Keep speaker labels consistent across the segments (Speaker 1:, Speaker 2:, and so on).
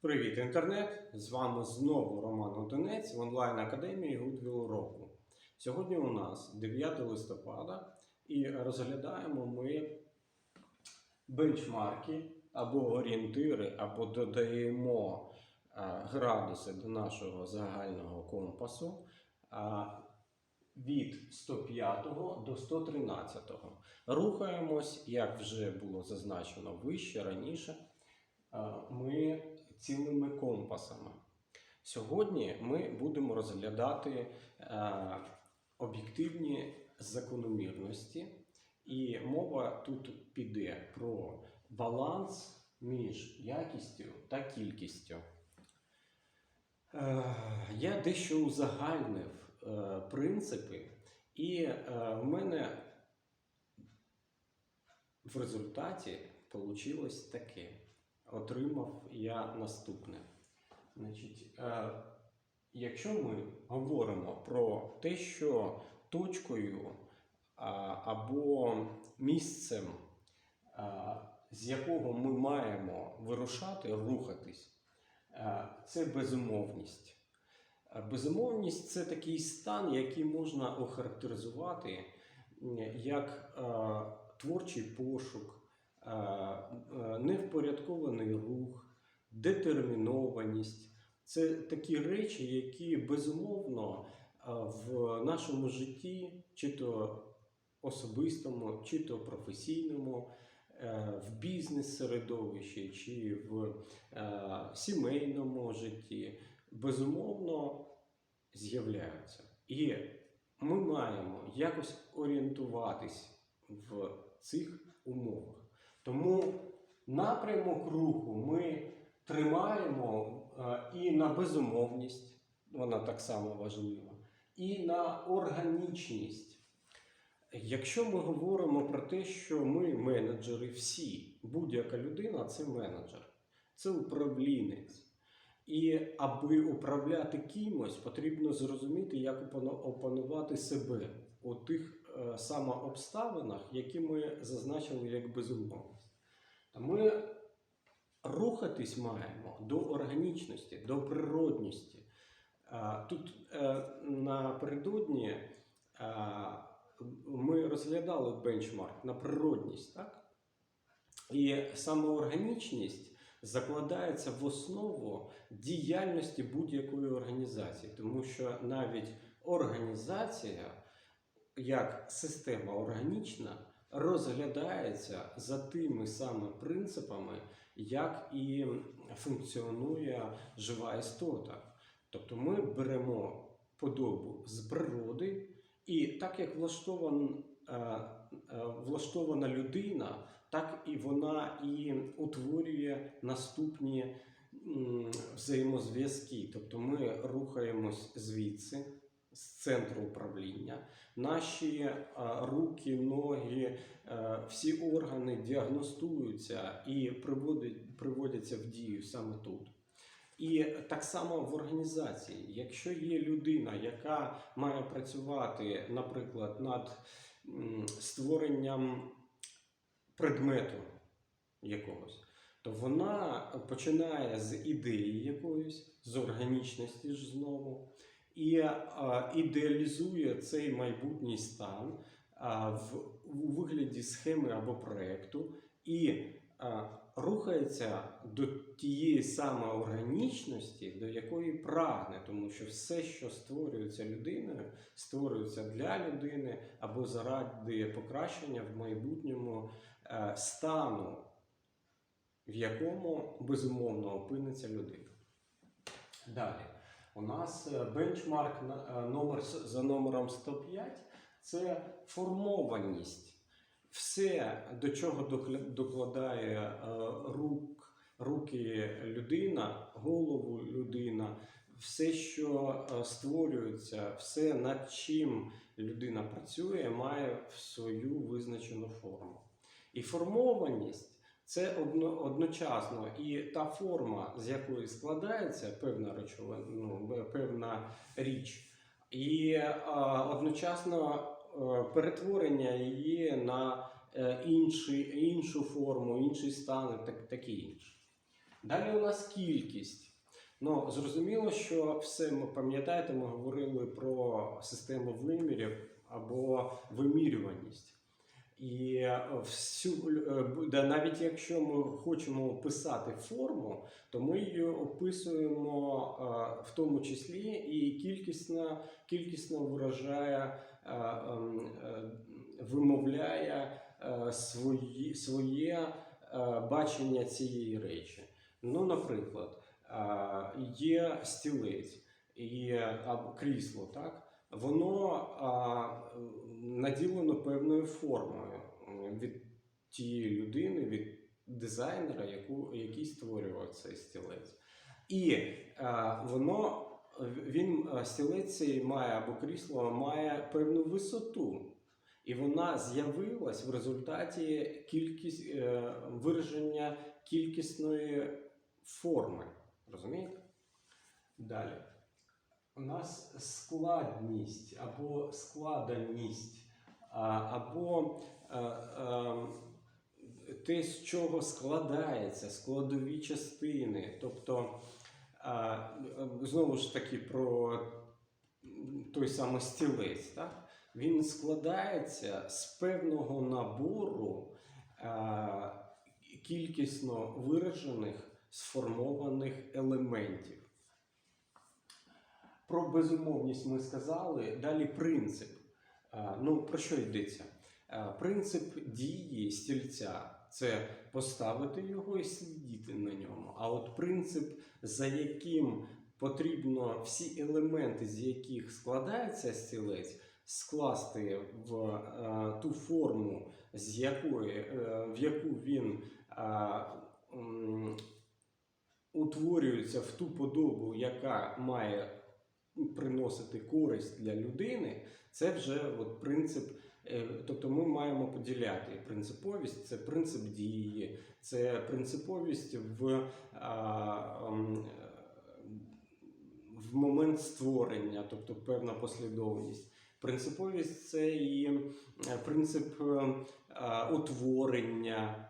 Speaker 1: Привіт, інтернет! З вами знову Роман Одинець в онлайн-академії Goodwill року. Сьогодні у нас 9 листопада і розглядаємо ми бенчмарки або орієнтири, або додаємо градуси до нашого загального компасу від 105 до 113. Рухаємось, як вже було зазначено вище раніше. Ми цілими компасами. Сьогодні ми будемо розглядати е, об'єктивні закономірності, і мова тут піде про баланс між якістю та кількістю. Е, я дещо узагальнив е, принципи, і в мене в результаті вийшло таке отримав я наступне. Значить, е, якщо ми говоримо про те, що точкою або місцем, з якого ми маємо вирушати, рухатись, е, це безумовність. Е, Безумовність це такий стан, який можна охарактеризувати як е, творчий пошук, е, е, невпорядкований рух, детермінованість. Це такі речі, які безумовно е, в нашому житті, чи то особистому, чи то професійному, е, в бізнес-середовищі, чи в е, сімейному житті, безумовно з'являються. І ми маємо якось орієнтуватись в цих умовах. Тому напрямок руху ми тримаємо е, і на безумовність, вона так само важлива, і на органічність. Якщо ми говоримо про те, що ми менеджери всі, будь-яка людина це менеджер, це управлінець. І аби управляти кимось, потрібно зрозуміти, як опанувати себе у тих е, саме обставинах, які ми зазначили як безумовність. Ми рухатись маємо до органічності, до природності. Тут е, напередодні ми розглядали бенчмарк на природність, так? І саме органічність закладається в основу діяльності будь-якої організації, тому що навіть організація як система органічна розглядається за тими саме принципами, як і функціонує жива істота. Тобто ми беремо подобу з природи, і так як влаштован, е, е, влаштована людина, так і вона і утворює наступні взаємозв'язки. Тобто ми рухаємось звідси, з центру управління. Наші е, руки, ноги, е, всі органи діагностуються і приводяться в дію саме тут. І так само в організації, якщо є людина, яка має працювати, наприклад, над створенням предмету якогось, то вона починає з ідеї якоїсь, з органічності ж знову, і ідеалізує цей майбутній стан в, у вигляді схеми або проекту, і рухається до тієї саме органічності, до якої прагне, тому що все, що створюється людиною, створюється для людини або заради покращення в майбутньому е, стану, в якому безумовно опиниться людина. Далі. У нас е, бенчмарк е, номер за номером 105 це формованість. Все, до чого докладає е, рук, руки людина, голову людина, все, що створюється, все, над чим людина працює, має свою визначену форму. І формованість це одно, одночасно і та форма, з якої складається певна речовина, ну, певна річ, і е, одночасно е, перетворення її на е, інші, іншу форму, інший стан так, таке інше. Далі у нас кількість. Ну, зрозуміло, що все ми пам'ятаєте, ми говорили про систему вимірів або вимірюваність. І е, всю, е, навіть якщо ми хочемо описати форму, то ми її описуємо е, в тому числі і кількісно, кількісно виражає, ем, вимовляє свої, своє бачення цієї речі. Ну, наприклад, є стілець і крісло, так? Воно наділено певною формою від тієї людини, від дизайнера, яку, який створював цей стілець. І а, воно він стілець цей має або крісло має певну висоту. І вона з'явилась в результаті кількість е, вираження кількісної форми. Розумієте? Далі. У нас складність або складеність, а, або е, е, те, з чого складається, складові частини. Тобто, е, знову ж таки, про той самий стілець. Так? Він складається з певного набору кількісно виражених сформованих елементів. Про безумовність ми сказали. Далі принцип. Ну, про що йдеться? Принцип дії стільця це поставити його і сидіти на ньому. А от принцип, за яким потрібно всі елементи, з яких складається стілець, скласти в е, ту форму, з якої, е, в яку він е, утворюється в ту подобу, яка має приносити користь для людини, це вже от принцип. е, Тобто ми маємо поділяти принциповість, це принцип дії, це принциповість в, а, е, в момент створення, тобто певна послідовність. Принциповість це і е, принцип утворення,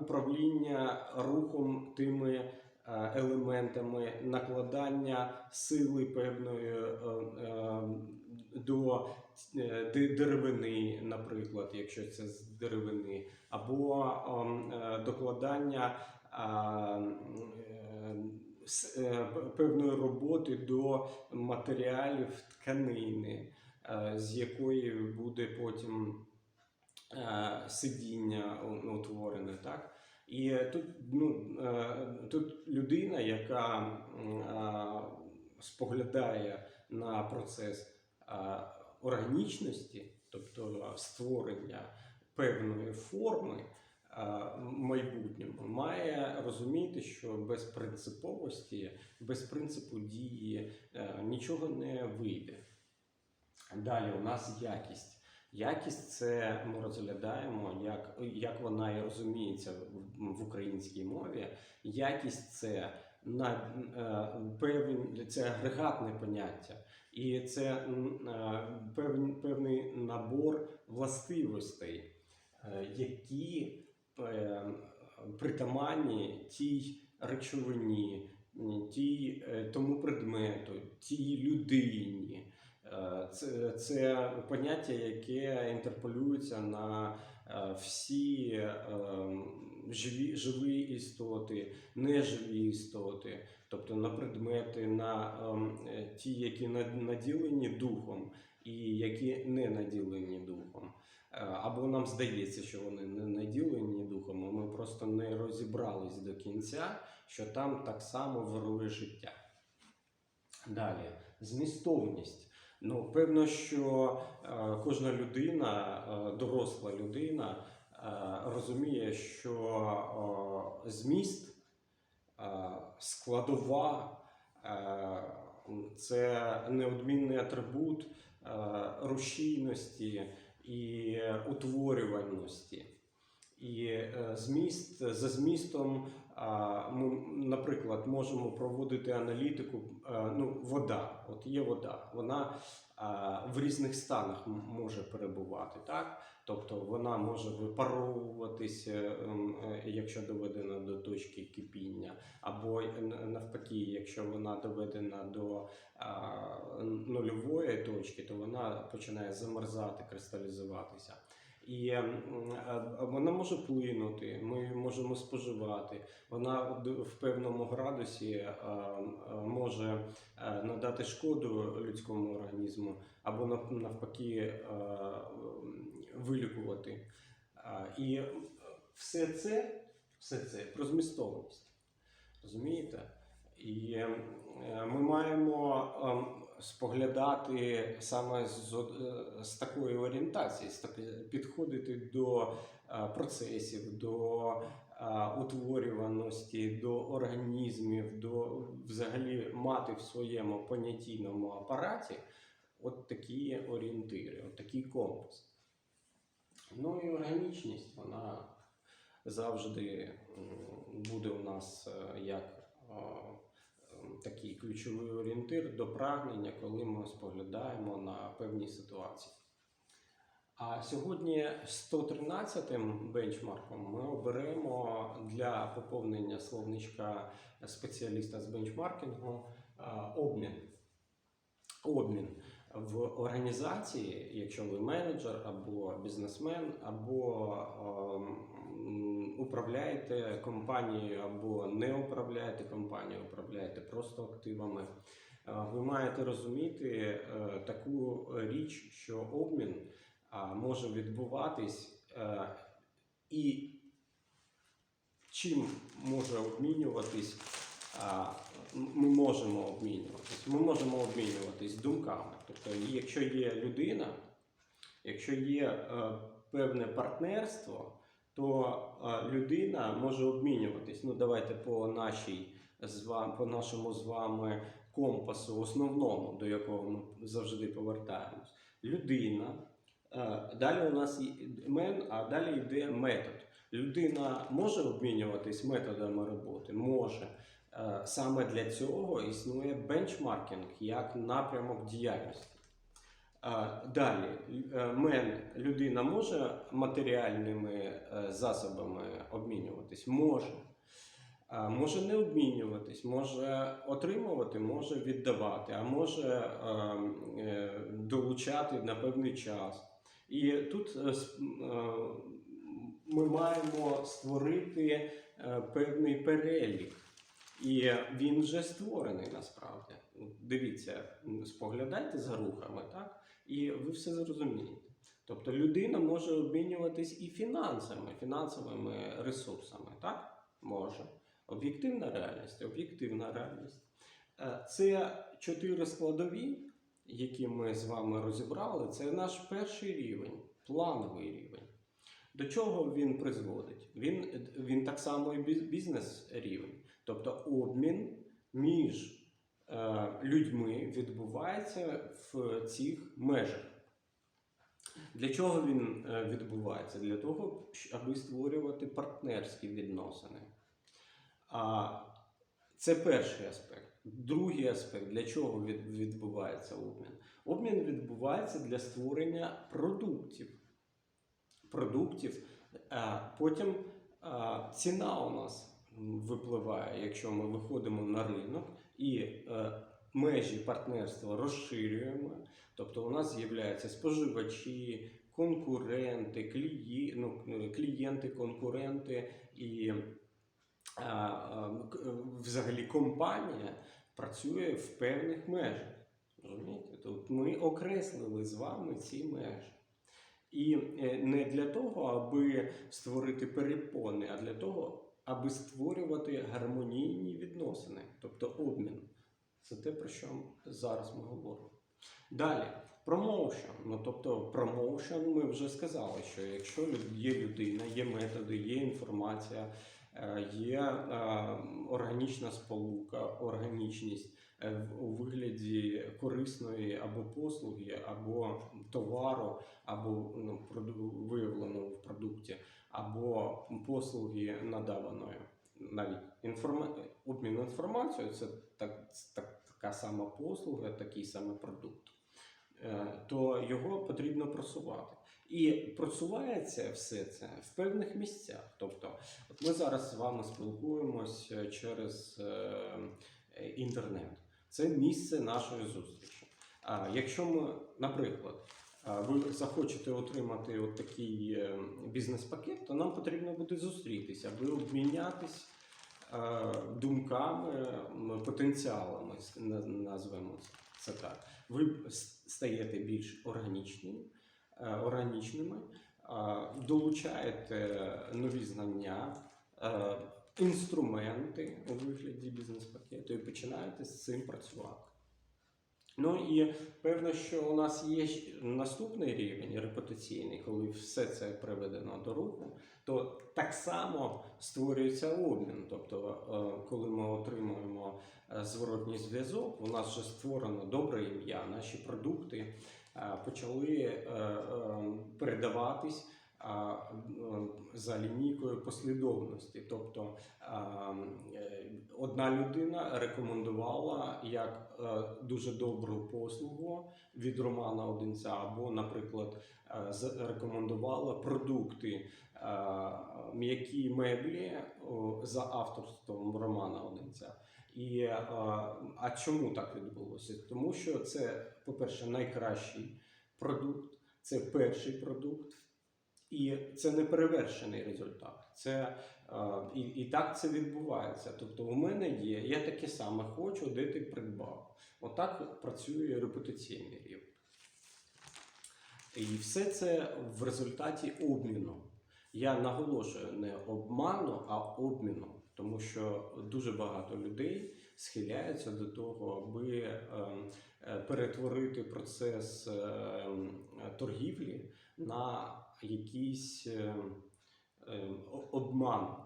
Speaker 1: управління рухом тими елементами, накладання сили певної е, е, до е, деревини, наприклад, якщо це з деревини, або ем, е, докладання е, е, певної роботи до матеріалів тканини, е, з якої буде потім е, сидіння утворене. Так? І тут, ну, е, тут людина, яка е, споглядає на процес е, органічності, тобто створення певної форми майбутньому, має розуміти, що без принциповості, без принципу дії нічого не вийде. Далі у нас якість. Якість це ми розглядаємо, як, як вона і розуміється в, українській мові. Якість це на е, певні це агрегатне поняття, і це е, певний, певний набор властивостей, е, які притаманні тій речовині, тій, тому предмету, тій людині. Це, це поняття, яке інтерполюється на е, всі е, живі, живі істоти, неживі істоти, тобто на предмети, на ем, е, ті, які над- наділені духом, і які не наділені духом. Або нам здається, що вони не наділені духом, а ми просто не розібрались до кінця, що там так само вирує життя. Далі, змістовність. Ну, певно, що е, кожна людина, е, доросла людина, е, розуміє, що зміст, складова це неодмінний атрибут рушійності і утворюваності. І зміст за змістом ми наприклад, можемо проводити аналітику. Ну, вода, от є вода, вона е, в різних станах може перебувати, так? Тобто вона може випаровуватися, ем, е, якщо доведена до точки кипіння, або навпаки, якщо вона доведена до а, нульової точки, то вона починає замерзати, кристалізуватися. І е, вона може плинути, ми можемо споживати. Вона в певному градусі е, е, може е, надати шкоду людському організму, або навпаки е, вилікувати. І все це, все це про змістовність. Розумієте? І е, ми маємо ем, споглядати саме з, з такої орієнтації, підходити до е, процесів, до е, утворюваності, до організмів, до взагалі мати в своєму понятійному апараті от такі орієнтири, от такий компас. Ну і органічність, вона завжди буде у нас е, як е, такий ключовий орієнтир до прагнення, коли ми споглядаємо на певні ситуації. А сьогодні 113-м бенчмарком ми оберемо для поповнення словничка спеціаліста з бенчмаркінгу обмін. Обмін в організації, якщо ви менеджер або бізнесмен, або ем, управляєте компанією, або не управляєте компанією, управляєте просто активами. е, Ви маєте розуміти е, таку річ, що обмін може відбуватись е, і чим може обмінюватись. Ми можемо обмінюватись. Ми можемо обмінюватись думками. Тобто, якщо є людина, якщо є певне партнерство, то людина може обмінюватись. Ну, давайте по нашій з вами, по нашому з вами компасу, основному, до якого ми завжди повертаємось. Людина. Далі у нас мен, а далі йде метод. Людина може обмінюватись методами роботи? Може. Саме для цього існує бенчмаркінг як напрямок діяльності. Далі, е, мен людина може матеріальними е, засобами обмінюватись? Може. Може не обмінюватись, може отримувати, може віддавати, а може е, е, долучати на певний час. І тут ми маємо створити певний перелік. І він вже створений насправді. Дивіться, споглядайте за рухами, так? І ви все зрозумієте. Тобто людина може обмінюватись і фінансами, фінансовими ресурсами, так? Може. Об'єктивна реальність, об'єктивна реальність. Е, Це чотири складові, які ми з вами розібрали. Це наш перший рівень, плановий рівень. До чого він призводить? Він, він так само і бізнес-рівень. Тобто обмін між людьми відбувається в цих межах. Для чого він е, відбувається? Для того, аби створювати партнерські відносини. А це перший аспект. Другий аспект, для чого відбувається обмін? Обмін відбувається для створення продуктів. Продуктів. А потім ціна у нас випливає, якщо ми виходимо на ринок і е, межі партнерства розширюємо. Тобто у нас з'являються споживачі, конкуренти, клії... ну, е, клієнти, конкуренти і а, а, к- взагалі компанія працює в певних межах. Розумієте? Тут ми окреслили з вами ці межі. І е, не для того, аби створити перепони, а для того, створювати гармонійні відносини, тобто обмін. Це те, про що зараз ми говоримо. Далі, промоушен. Ну, тобто, промоушен ми вже сказали, що якщо є людина, є методи, є інформація, е, є е, органічна сполука, органічність е, у вигляді корисної або послуги, або товару, або ну, виявленого в продукті, або послуги надаваної. навіть інформа... обмін інформацією це так, так, така сама послуга, такий самий продукт, е, то його потрібно просувати. І просувається все це в певних місцях. Тобто, от ми зараз з вами спілкуємось е, через е, інтернет. Це місце нашої зустрічі. А якщо ми, наприклад, ви захочете отримати от такий е, бізнес-пакет, то нам потрібно буде зустрітися, аби обмінятись е, думками, потенціалами, назвемо це так. Ви стаєте більш органічними, е, органічними, долучаєте нові знання, інструменти у вигляді бізнес-пакету і починаєте з цим працювати. Ну і певно, що у нас є наступний рівень репутаційний, коли все це приведено до руху, то так само створюється обмін. Тобто, е, коли ми отримуємо е, зворотній зв'язок, у нас вже створено добре ім'я, наші продукти е, почали передаватись за лінійкою послідовності. Тобто е, одна людина рекомендувала як е, дуже добру послугу від Романа Одинця, або, наприклад, е, рекомендувала продукти. М'які меблі за авторством Романа Одинця. І а чому так відбулося? Тому що це, по-перше, найкращий продукт, це перший продукт, і це не перевершений результат. Це е, і, і так це відбувається. Тобто, у мене є, я таке саме хочу, де ти придбав. Отак працює репутаційний рівень. І все це в результаті обміну. Я наголошую не обману, а обміну, тому що дуже багато людей схиляються до того, аби е, е, перетворити процес е, торгівлі на якийсь е, е, обман.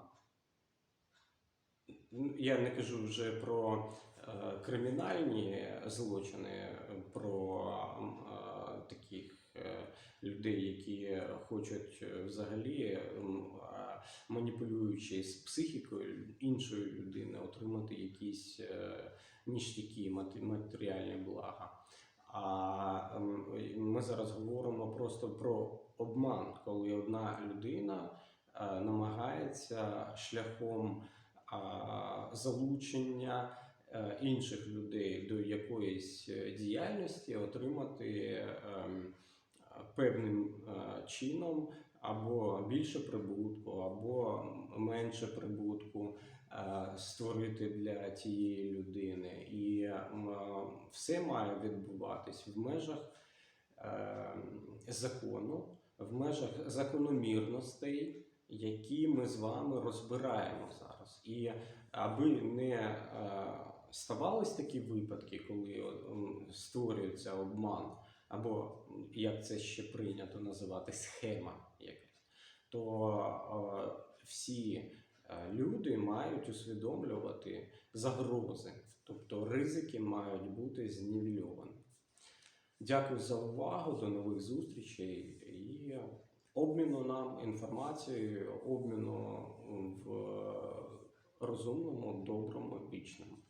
Speaker 1: Я не кажу вже про е, кримінальні злочини, е, про е, таких е, людей, які хочуть е, взагалі, маніпулюючи з психікою іншої людини, отримати якісь ніштяки, мати- матеріальні блага. А ем, ми зараз говоримо просто про обман, коли одна людина е, намагається шляхом залучення е, інших людей до якоїсь е, діяльності отримати ем, певним чином або більше прибутку, або менше прибутку створити для тієї людини. І е, все має відбуватись в межах е, закону, в межах закономірностей, які ми з вами розбираємо зараз. І аби не е, ставались такі випадки, коли створюється обман, або як це ще прийнято називати схема якась, то е, всі е, люди мають усвідомлювати загрози, тобто ризики мають бути знівельовані. Дякую за увагу, до нових зустрічей і обміну нам інформацією, обміну в розумному, доброму, вічному.